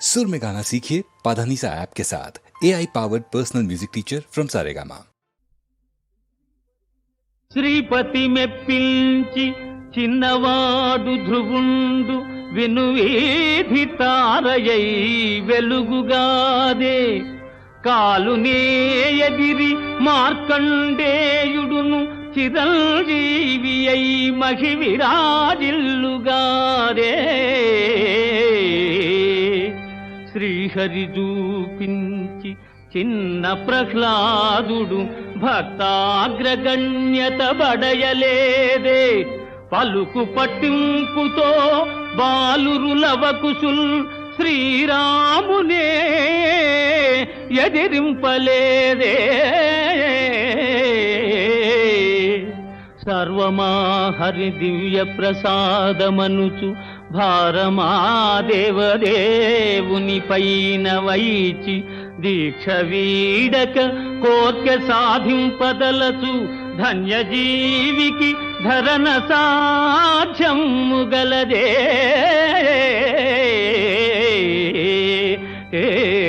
सुर में गाना सीखिए पाधानीसा ऐप के साथ A I powered personal music teacher from Saregama Sripati మెప్పించి చిన్నవాడు ధ్రువుండు వినువీధి తారయై వెలుగుగాదే కాలునే ఎదిరి మార్కండేయుడును చిరంజీవి అయి మహివిరాజిల్లుగాదే శ్రీహరి చూపించి చిన్న ప్రహ్లాదుడు భక్తాగ్రగణ్యత బడయలేదే. పలుకు పట్టింపుతో బాలురులవకుసుల్ శ్రీరామునే ఎదిరింపలేదే. సర్వమా హరి దివ్య ప్రసాదమనుచు భారమా దేవదేవుని పైన వైచి దీక్ష వీడక కోర్క సాధింపదలచు ధన్యజీవికి ధరణ సాధ్యము గలదే ఏ